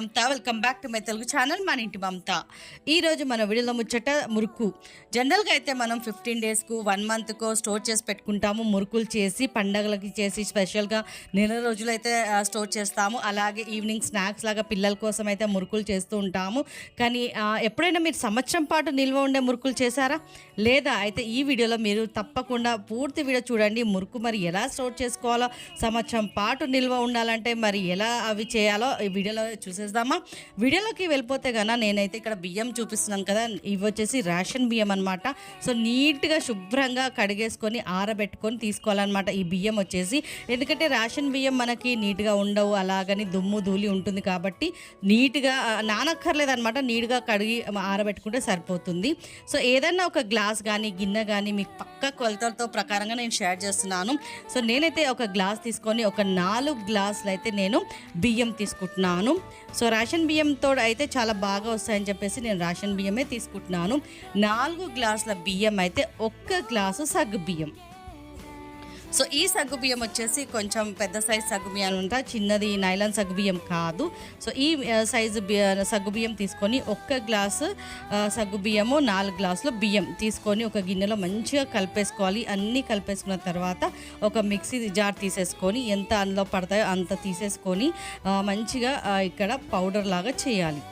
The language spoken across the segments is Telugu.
Mamatha. Welcome back to my Telugu channel మన ఇంటి మమత. ఈరోజు మన వీడియోలో ముచ్చట మురుకు. జనరల్గా అయితే మనం ఫిఫ్టీన్ డేస్కు వన్ మంత్కో స్టోర్ చేసి పెట్టుకుంటాము. మురుకులు చేసి పండగలకి చేసి స్పెషల్గా నెల రోజులు అయితే స్టోర్ చేస్తాము. అలాగే ఈవినింగ్ స్నాక్స్ లాగా పిల్లల కోసం అయితే మురుకులు చేస్తూ ఉంటాము. కానీ ఎప్పుడైనా మీరు సంవత్సరం పాటు నిల్వ ఉండే మురుకులు చేశారా? లేదా అయితే ఈ వీడియోలో మీరు తప్పకుండా పూర్తి వీడియో చూడండి. మురుకు మరి ఎలా స్టోర్ చేసుకోవాలో సంవత్సరం పాటు నిల్వ ఉండాలంటే మరి ఎలా అవి చేయాలో ఈ వీడియోలో చూసేద్దామా? వీడియోలోకి వెళ్ళిపోతే కన్నా నేనైతే ఇక్కడ బియ్యం చూపిస్తున్నాను కదా ఇవి వచ్చేసి రేషన్ బియ్యం అనమాట సో నీట్గా శుభ్రంగా కడిగేసుకొని ఆరబెట్టుకొని తీసుకోవాలన్నమాట ఈ బియ్యం వచ్చేసి. ఎందుకంటే రేషన్ బియ్యం మనకి నీట్గా ఉండవు అలాగని దుమ్ము ధూళి ఉంటుంది కాబట్టి నీట్గా ఆ, నానక్కర్లేదు అనమాట నీట్గా కడిగి ఆరబెట్టుకుంటే సరిపోతుంది. సో ఏదైనా ఒక గ్లాస్ కానీ గిన్నె కానీ మీకు పక్క కొలతలతో ప్రకారంగా నేను షేర్ చేస్తున్నాను. సో నేనైతే ఒక గ్లాస్ తీసుకొని ఒక నాలుగు గ్లాసులు అయితే నేను బియ్యం తీసుకుంటున్నాను. సో రేషన్ బియ్యంతో అయితే చాలా బాగా వస్తాయని చెప్పేసి నేను రేషన్ బియ్యమే తీసుకుంటున్నాను. నాలుగు గ్లాసుల బియ్యం అయితే ఒక్క గ్లాసు సగ్గు బియ్యం. సో ఈ సగ్గు బియ్యం వచ్చేసి కొంచెం పెద్ద సైజ్ సగ్గు బియ్యం ఉంటా చిన్నది నైలాన్ సగ్గు బియ్యం కాదు. సో ఈ సైజు సగ్గుబియ్యం సగ్గు బియ్యం తీసుకొని ఒక్క గ్లాసు సగ్గుబియ్యము సగ్గు బియ్యము నాలుగు గ్లాసులు బియ్యం తీసుకొని ఒక గిన్నెలో మంచిగా కలిపేసుకోవాలి. అన్నీ కలిపేసుకున్న తర్వాత ఒక మిక్సీ జార్ తీసేసుకొని ఎంత అందులో పడతాయో అంత తీసేసుకొని మంచిగా ఇక్కడ పౌడర్ లాగా చేయాలి.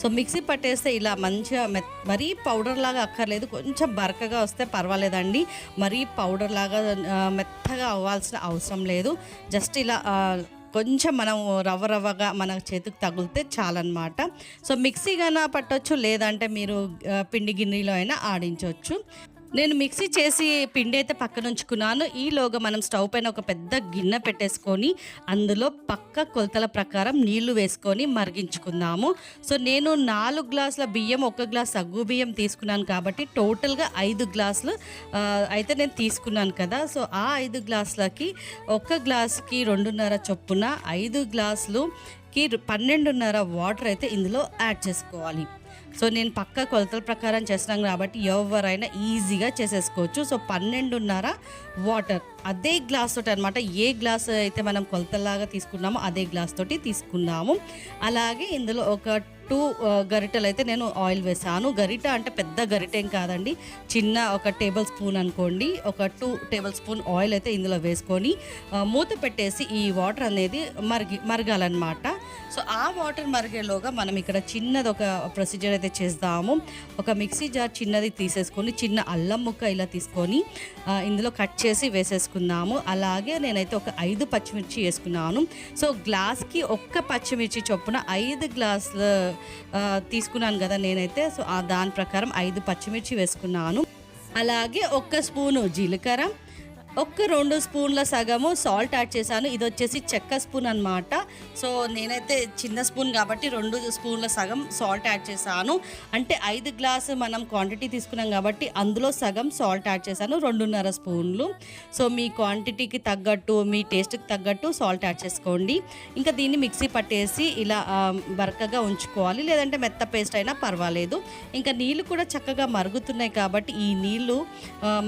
సో మిక్సీ పట్టేస్తే ఇలా మంచిగా మెత్ మరీ పౌడర్ లాగా అక్కర్లేదు. కొంచెం బరకగా వస్తే పర్వాలేదండి. మరీ పౌడర్ లాగా మెత్తగా అవ్వాల్సిన అవసరం లేదు. జస్ట్ ఇలా కొంచెం మనం రవ్వ రవ్వగా మన చేతికి తగిలితే చాలన్నమాట. సో మిక్సీ కన్నా పట్టొచ్చు లేదంటే మీరు పిండి గిన్నెలో అయినా ఆడించవచ్చు నేను మిక్సీ చేసి పిండి అయితే పక్కన ఉంచుకున్నాను. ఈలోగా మనం స్టవ్ పైన ఒక పెద్ద గిన్నె పెట్టేసుకొని అందులో పక్క కొలతల ప్రకారం నీళ్ళు వేసుకొని మరిగించుకుందాము. సో నేను నాలుగు గ్లాసుల బియ్యం ఒక గ్లాస్ సగ్గు బియ్యం తీసుకున్నాను కాబట్టి టోటల్గా ఐదు గ్లాసులు అయితే నేను తీసుకున్నాను కదా. సో ఆ ఐదు గ్లాసులకి ఒక గ్లాసుకి రెండున్నర చొప్పున ఐదు గ్లాసులుకి పన్నెండున్నర వాటర్ అయితే ఇందులో యాడ్ చేసుకోవాలి. సో నేను పక్క కొలతల ప్రకారం చేస్తున్నాను కాబట్టి ఎవరైనా ఈజీగా చేసేసుకోవచ్చు. సో పన్నెండున్నర వాటర్ అదే గ్లాస్ తోటి అనమాట ఏ గ్లాస్ అయితే మనం కొలతలాగా తీసుకున్నామో అదే గ్లాస్ తోటి తీసుకున్నాము. అలాగే ఇందులో ఒక టూ గరిటెలు అయితే నేను ఆయిల్ వేసాను. గరిట అంటే పెద్ద గరిటేం కాదండి. చిన్న ఒక టేబుల్ స్పూన్ అనుకోండి. ఒక టూ టేబుల్ స్పూన్ ఆయిల్ అయితే ఇందులో వేసుకొని మూత పెట్టేసి ఈ వాటర్ అనేది మరిగి మరగాలన్నమాట. సో ఆ వాటర్ మరిగేలోగా మనం ఇక్కడ చిన్నది ఒక ప్రొసీజర్ అయితే చేద్దాము ఒక మిక్సీ జార్ చిన్నది తీసేసుకొని చిన్న అల్లం ముక్క ఇలా తీసుకొని ఇందులో కట్ చేసి వేసేసుకుందాము. అలాగే నేనైతే ఒక ఐదు పచ్చిమిర్చి వేసుకున్నాను. సో గ్లాస్కి ఒక్క పచ్చిమిర్చి చొప్పున ఐదు గ్లాసులు తీసుకున్నాను కదా నేనైతే. సో దాని ప్రకారం ఐదు పచ్చిమిర్చి వేసుకున్నాను. అలాగే ఒక్క స్పూను జీలకర్ర. ఒక్క రెండు స్పూన్ల సగము సాల్ట్ యాడ్ చేశాను. ఇది వచ్చేసి చెక్క స్పూన్ అనమాట సో నేనైతే చిన్న స్పూన్ కాబట్టి రెండు స్పూన్ల సగం సాల్ట్ యాడ్ చేశాను. అంటే ఐదు గ్లాసు మనం క్వాంటిటీ తీసుకున్నాం కాబట్టి అందులో సగం సాల్ట్ యాడ్ చేశాను రెండున్నర స్పూన్లు. సో మీ క్వాంటిటీకి తగ్గట్టు మీ టేస్ట్కి తగ్గట్టు సాల్ట్ యాడ్ చేసుకోండి. ఇంకా దీన్ని మిక్సీ పట్టేసి ఇలా బరకగా ఉంచుకోవాలి. లేదంటే మెత్త పేస్ట్ అయినా పర్వాలేదు. ఇంకా నీళ్ళు కూడా చక్కగా మరుగుతున్నాయి కాబట్టి ఈ నీళ్ళు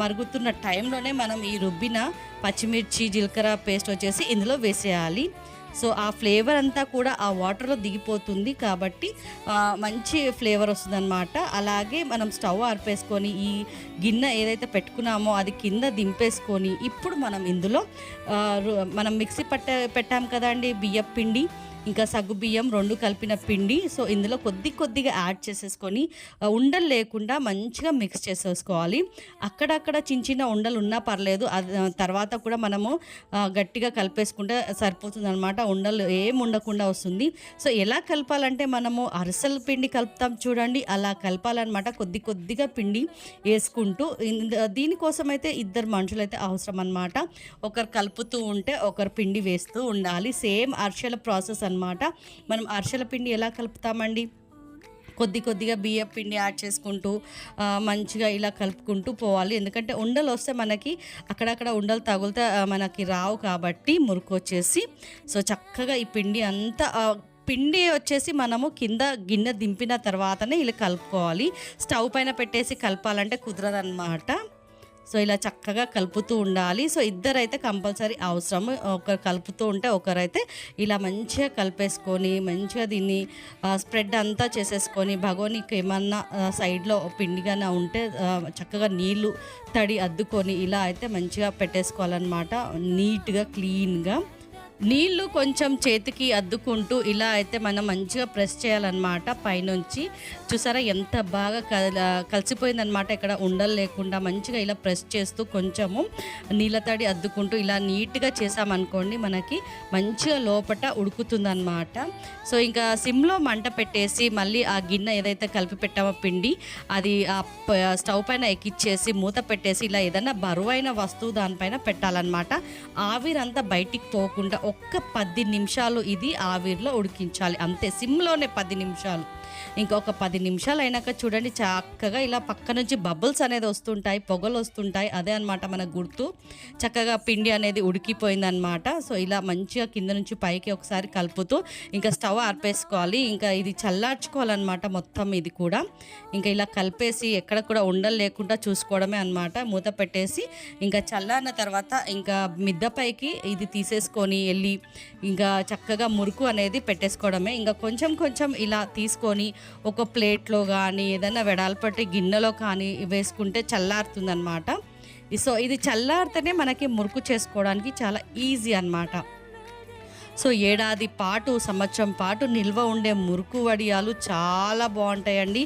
మరుగుతున్న టైంలోనే మనం ఈ రుబ్బిన పచ్చిమిర్చి జీలకర్ర పేస్ట్ వచ్చేసి ఇందులో వేసేయాలి. సో ఆ ఫ్లేవర్ అంతా కూడా ఆ వాటర్లో దిగిపోతుంది కాబట్టి మంచి ఫ్లేవర్ వస్తుందన్నమాట. అలాగే మనం స్టవ్ ఆర్పేసుకొని ఈ గిన్నె ఏదైతే పెట్టుకున్నామో అది కింద దింపేసుకొని ఇప్పుడు మనం ఇందులో మనం మిక్సీ పట్ట పెట్టాం కదండి బియ్యం పిండి ఇంకా సగ్గు బియ్యం రెండు కలిపిన పిండి సో ఇందులో కొద్ది కొద్దిగా యాడ్ చేసేసుకొని ఉండలు లేకుండా మంచిగా మిక్స్ చేసేసుకోవాలి. అక్కడక్కడ చిన్న చిన్న ఉండలు ఉన్నా పర్లేదు అది తర్వాత కూడా మనము గట్టిగా కలిపేసుకుంటే సరిపోతుంది అనమాట ఉండలు ఏం ఉండకుండా వస్తుంది. సో ఎలా కలపాలంటే మనము అరిసెల పిండి కలుపుతాం చూడండి అలా కలపాలన్నమాట. కొద్ది కొద్దిగా పిండి వేసుకుంటూ దీనికోసం అయితే ఇద్దరు మనుషులు అయితే అవసరం అనమాట ఒకరు కలుపుతూ ఉంటే ఒకరు పిండి వేస్తూ ఉండాలి. సేమ్ అరిసెల ప్రాసెస్ అన్నమాట. మనం అరిసెల పిండి ఎలా కలుపుతామండి? కొద్ది కొద్దిగా బియ్యం పిండి యాడ్ చేసుకుంటూ మంచిగా ఇలా కలుపుకుంటూ పోవాలి. ఎందుకంటే ఉండలు వస్తే మనకి అక్కడక్కడ ఉండలు తగులితే మనకి రావు కాబట్టి మురుకు వచ్చేసి. సో చక్కగా ఈ పిండి అంతా పిండి వచ్చేసి మనము కింద గిన్నె దింపిన తర్వాతనే ఇలా కలుపుకోవాలి. స్టవ్ పైన పెట్టేసి కలపాలంటే కుదరదన్నమాట. సో ఇలా చక్కగా కలుపుతూ ఉండాలి. సో ఇద్దరైతే కంపల్సరీ అవసరం. ఒకరు కలుపుతూ ఉంటే ఒకరైతే ఇలా మంచిగా కలిపేసుకొని మంచిగా దీన్ని స్ప్రెడ్ అంతా చేసేసుకొని భగోనికి ఏమన్నా సైడ్లో పిండిగానే ఉంటే చక్కగా నీళ్ళు తడి అద్దుకొని ఇలా అయితే మంచిగా పెట్టేసుకోవాలన్నమాట. నీట్గా క్లీన్గా. నీళ్ళు కొంచెం చేతికి అద్దుకుంటూ ఇలా అయితే మనం మంచిగా ప్రెస్ చేయాలన్నమాట పైనుంచి. చూసారా ఎంత బాగా కల కలిసిపోయిందనమాట ఇక్కడ ఉండలు లేకుండా మంచిగా ఇలా ప్రెస్ చేస్తూ కొంచెము నీళ్ళ తడి అద్దుకుంటూ ఇలా నీట్గా చేసామనుకోండి మనకి మంచిగా లోపట ఉడుకుతుందన్నమాట. సో ఇంకా సిమ్లో మంట పెట్టేసి మళ్ళీ ఆ గిన్నె ఏదైతే కలిపి పెట్టామో పిండి అది ఆ ప- స్టవ్ పైన ఎక్కిచ్చేసి మూత పెట్టేసి ఇలా ఏదైనా బరువైన వస్తువు దానిపైన పెట్టాలన్నమాట. ఆవిరంతా బయటికి పోకుండా ఒక్క పది నిమిషాలు ఇది ఆవిరిలో ఉడికించాలి. అంతే సిమ్లోనే పది నిమిషాలు. ఇంకొక పది నిమిషాలు అయినాక చూడండి చక్కగా ఇలా పక్క నుంచి బబుల్స్ అనేది వస్తుంటాయి పొగలు వస్తుంటాయి. అదే అన్నమాట మన గుర్తు. చక్కగా పిండి అనేది ఉడికిపోయిందనమాట సో ఇలా మంచిగా కింద నుంచి పైకి ఒకసారి కలుపుతూ ఇంకా స్టవ్ ఆర్పేసుకోవాలి. ఇంకా ఇది చల్లార్చుకోవాలన్నమాట మొత్తం ఇది కూడా. ఇంకా ఇలా కలిపేసి ఎక్కడ కూడా ఉండలు లేకుండా చూసుకోవడమే అన్నమాట. మూత పెట్టేసి ఇంకా చల్లారిన తర్వాత ఇంకా మిద్దపైకి ఇది తీసేసుకొని వెళ్ళి ఇంకా చక్కగా మురుకు అనేది పెట్టేసుకోవడమే. ఇంకా కొంచెం కొంచెం ఇలా తీసుకొని ఒక ప్లేట్లో కానీ ఏదైనా వెడల్పట్టి గిన్నెలో కానీ వేసుకుంటే చల్లారుతుందనమాట సో ఇది చల్లారితేనే మనకి మురుకు చేసుకోవడానికి చాలా ఈజీ అన్నమాట. సో ఏడాది పాటు సంవత్సరం పాటు నిల్వ ఉండే మురుకు వడియాలు చాలా బాగుంటాయండి.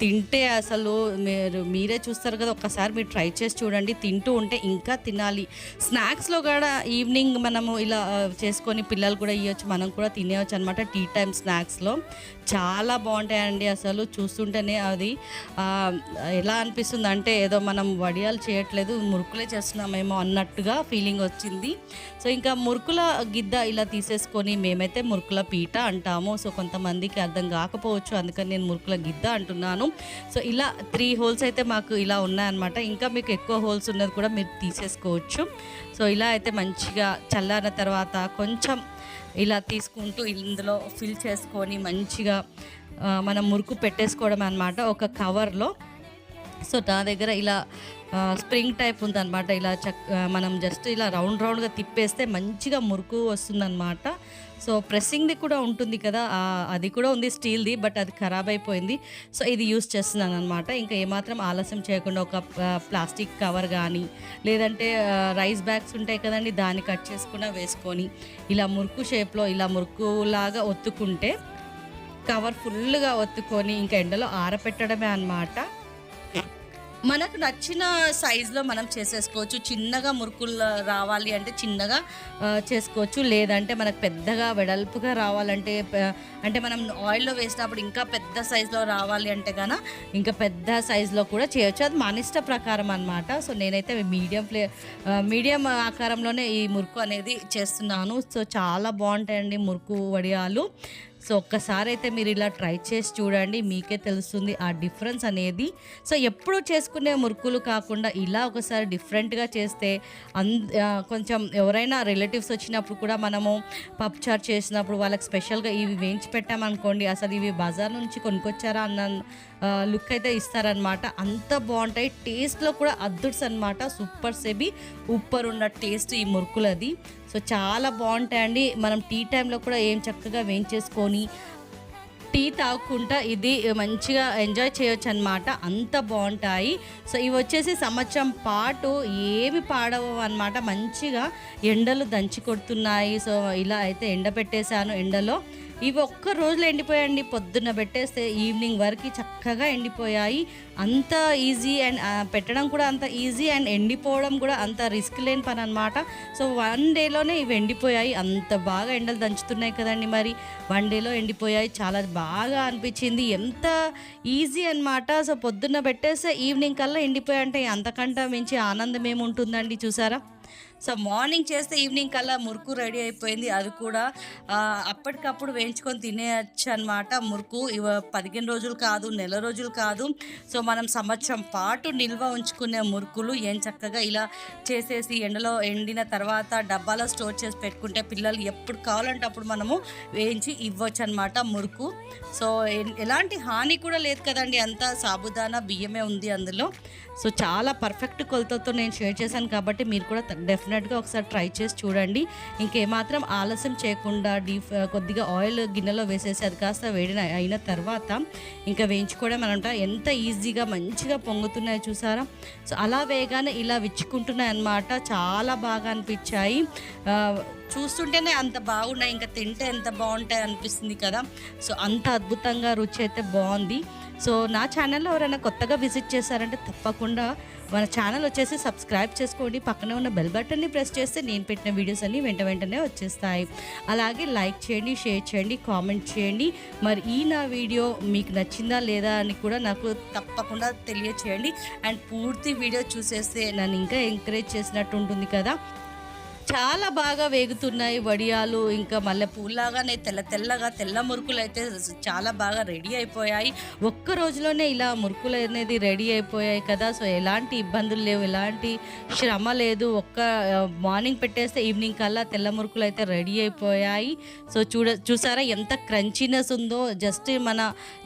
తింటే అసలు మీరు మీరే చూస్తారు కదా ఒక్కసారి మీరు ట్రై చేసి చూడండి. తింటూ ఉంటే ఇంకా తినాలి. స్నాక్స్లో కూడా ఈవినింగ్ మనము ఇలా చేసుకొని పిల్లలు కూడా ఇవ్వచ్చు మనం కూడా తినేయచ్చు అనమాట టీ టైం స్నాక్స్లో చాలా బాగుంటాయండి అసలు చూస్తుంటేనే అది ఎలా అనిపిస్తుంది అంటే ఏదో మనం వడియాలు చేయట్లేదు మురుకులే చేస్తున్నామేమో అన్నట్టుగా ఫీలింగ్ వచ్చింది. సో ఇంకా మురుకుల గిద్ద ఇలా తీసేసుకొని మేమైతే మురుకుల పీట అంటాము. సో కొంతమందికి అర్థం కాకపోవచ్చు అందుకని నేను మురుకుల గిద్ద అంటున్నాను. సో ఇలా త్రీ హోల్స్ అయితే మాకు ఇలా ఉన్నాయన్నమాట. ఇంకా మీకు ఎక్కువ హోల్స్ ఉన్నది కూడా మీరు తీసేసుకోవచ్చు. సో ఇలా అయితే మంచిగా చల్లారిన తర్వాత కొంచెం ఇలా తీసుకుంటూ ఇందులో ఫిల్ చేసుకొని మంచిగా మనం మురుకు పెట్టేసుకోవడం అనమాట ఒక కవర్లో సో నా దగ్గర ఇలా స్ప్రింగ్ టైప్ ఉందన్నమాట. ఇలా చక్ మనం జస్ట్ ఇలా రౌండ్ రౌండ్గా తిప్పేస్తే మంచిగా మురుకు వస్తుందన్నమాట. సో ప్రెస్సింగ్ది కూడా ఉంటుంది కదా అది కూడా ఉంది స్టీల్ది బట్ అది ఖరాబ్ అయిపోయింది. సో ఇది యూస్ చేస్తున్నాను అనమాట ఇంకా ఏమాత్రం ఆలస్యం చేయకుండా ఒక ప్లాస్టిక్ కవర్ కానీ లేదంటే రైస్ బ్యాగ్స్ ఉంటాయి కదండి దాన్ని కట్ చేసుకున్న వేసుకొని ఇలా మురుకు షేప్లో ఇలా మురుకులాగా ఒత్తుకుంటే కవర్ ఫుల్గా ఒత్తుకొని ఇంకా ఎండలో ఆరపెట్టడమే అన్నమాట. మనకు నచ్చిన సైజులో మనం చేసేసుకోవచ్చు. చిన్నగా మురుకులు రావాలి అంటే చిన్నగా చేసుకోవచ్చు. లేదంటే మనకు పెద్దగా వెడల్పుగా రావాలంటే అంటే మనం ఆయిల్లో వేసినప్పుడు ఇంకా పెద్ద సైజులో రావాలి అంటే కనుక ఇంకా పెద్ద సైజులో కూడా చేయొచ్చు. అది మన ఇష్ట ప్రకారం అనమాట సో నేనైతే మీడియం ఫ్లే మీడియం ఆకారంలోనే ఈ మురుకు అనేది చేస్తున్నాను. సో చాలా బాగుంటాయండి మురుకు వడియాలు. సో ఒక్కసారి అయితే మీరు ఇలా ట్రై చేసి చూడండి మీకే తెలుస్తుంది ఆ డిఫరెన్స్ అనేది. సో ఎప్పుడు చేసుకునే మురుకులు కాకుండా ఇలా ఒకసారి డిఫరెంట్గా చేస్తే అన్ కొంచెం ఎవరైనా రిలేటివ్స్ వచ్చినప్పుడు కూడా మనము పప్చార్ చేసినప్పుడు వాళ్ళకి స్పెషల్గా ఇవి వేయించి పెట్టామనుకోండి అసలు ఇవి బజార్ నుంచి కొనుక్కొచ్చారా అన్న లుక్ అయితే ఇస్తారనమాట అంత బాగుంటాయి. టేస్ట్లో కూడా అద్దుడ్స్ అనమాట సూపర్ సెబి ఉప్పర్ ఉన్న టేస్ట్ ఈ మురుకులది. సో చాలా బాగుంటాయండి. మనం టీ టైంలో కూడా ఏం చక్కగా వేయించేసుకొని టీ తాగకుండా ఇది మంచిగా ఎంజాయ్ చేయొచ్చు అనమాట అంత బాగుంటాయి. సో ఇవి వచ్చేసి సంవత్సరం పాటు ఏమి పాడవు అనమాట మంచిగా ఎండలు దంచి కొడుతున్నాయి. సో ఇలా అయితే ఎండ పెట్టేశాను ఎండలో. ఇవి ఒక్క రోజులో ఎండిపోయాయండి. పొద్దున్న పెట్టేస్తే ఈవినింగ్ వరకు చక్కగా ఎండిపోయాయి. అంత ఈజీ అండ్ పెట్టడం కూడా అంత ఈజీ అండ్ ఎండిపోవడం కూడా అంత రిస్క్ లేని పని అనమాట సో వన్ డేలోనే ఇవి ఎండిపోయాయి. అంత బాగా ఎండలు దంచుతున్నాయి కదండి మరి. వన్ డేలో ఎండిపోయాయి. చాలా బాగా అనిపించింది. ఎంత ఈజీ అన్నమాట. సో పొద్దున్న పెట్టేస్తే ఈవినింగ్ కల్లా ఎండిపోయాయి అంటే అంతకంటే మించి ఆనందం ఏముంటుందండి చూసారా? సో మార్నింగ్ చేస్తే ఈవినింగ్ కల్లా మురుకు రెడీ అయిపోయింది. అది కూడా అప్పటికప్పుడు వేయించుకొని తినేయచ్చు అనమాట మురుకు ఇవ పదిహేను రోజులు కాదు నెల రోజులు కాదు. సో మనం సంవత్సరం పాటు నిల్వ ఉంచుకునే మురుకులు ఏం చక్కగా ఇలా చేసేసి ఎండలో ఎండిన తర్వాత డబ్బాలో స్టోర్ చేసి పెట్టుకుంటే పిల్లలు ఎప్పుడు కావాలంటే అప్పుడు మనము వేయించి ఇవ్వచ్చు అనమాట మురుకు. సో ఎలాంటి హాని కూడా లేదు కదండి. అంతా సాబుదానా బియ్యమే ఉంది అందులో. సో చాలా పర్ఫెక్ట్ కొలతతో నేను షేర్ చేశాను కాబట్టి మీరు కూడా డెఫినెట్ డెఫినెట్గా ఒకసారి ట్రై చేసి చూడండి. ఇంకేమాత్రం ఆలస్యం చేయకుండా డీప్ కొద్దిగా ఆయిల్ గిన్నెలో వేసేసి అది కాస్త వేడిన అయిన తర్వాత ఇంకా వేయించుకోవడం అనమాట ఎంత ఈజీగా మంచిగా పొంగుతున్నాయి చూసారా? సో అలా వేగానే ఇలా విచ్చుకుంటున్నాయి అన్నమాట చాలా బాగా అనిపించాయి. చూస్తుంటేనే అంత బాగున్నాయి. ఇంకా తింటే ఎంత బాగుంటాయి అనిపిస్తుంది కదా. సో అంత అద్భుతంగా రుచి అయితే బాగుంది. సో నా ఛానల్లో ఎవరైనా కొత్తగా విజిట్ చేశారంటే తప్పకుండా మన ఛానల్ వచ్చేసి సబ్స్క్రైబ్ చేసుకోండి. పక్కనే ఉన్న బెల్ బటన్ని ప్రెస్ చేస్తే నేను పెట్టిన వీడియోస్ అన్నీ వెంట వెంటనే వచ్చేస్తాయి. అలాగే లైక్ చేయండి షేర్ చేయండి కామెంట్ చేయండి. మరి ఈ నా వీడియో మీకు నచ్చిందా లేదా అని కూడా నాకు తప్పకుండా తెలియచేయండి. అండ్ పూర్తి వీడియో చూసేస్తే నన్ను ఇంకా ఎంకరేజ్ చేసినట్టు ఉంటుంది కదా. చాలా బాగా వేగుతున్నాయి వడియాలు ఇంకా మళ్ళీ పూలాగానే తెల్ల తెల్లగా తెల్ల మురుకులు అయితే చాలా బాగా రెడీ అయిపోయాయి. ఒక్క రోజులోనే ఇలా మురుకులు అనేది రెడీ అయిపోయాయి కదా. సో ఎలాంటి ఇబ్బందులు లేవు ఎలాంటి శ్రమ లేదు. ఒక్క మార్నింగ్ పెట్టేస్తే ఈవినింగ్ కల్లా తెల్ల మురుకులు అయితే రెడీ అయిపోయాయి. సో చూడ చూసారా ఎంత క్రంచీనెస్ ఉందో. జస్ట్ మన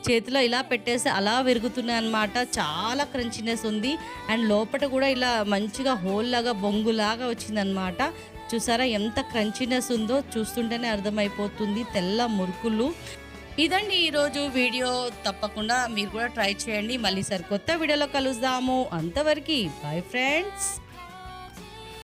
చేతిలో ఇలా పెట్టేస్తే అలా విరుగుతున్నాయి అనమాట చాలా క్రంచీనెస్ ఉంది. అండ్ లోపల కూడా ఇలా మంచిగా హోల్ లాగా బొంగులాగా వచ్చిందనమాట చూసారా? ఎంత క్రంచీనెస్ ఉందో చూస్తుంటేనే అర్థమైపోతుంది. తెల్ల మురుకులు. ఇదండి ఈరోజు వీడియో. తప్పకుండా మీరు కూడా ట్రై చేయండి. మళ్ళీ సరికొత్త వీడియోలో కలుద్దాము. అంతవరకు బాయ్ ఫ్రెండ్స్.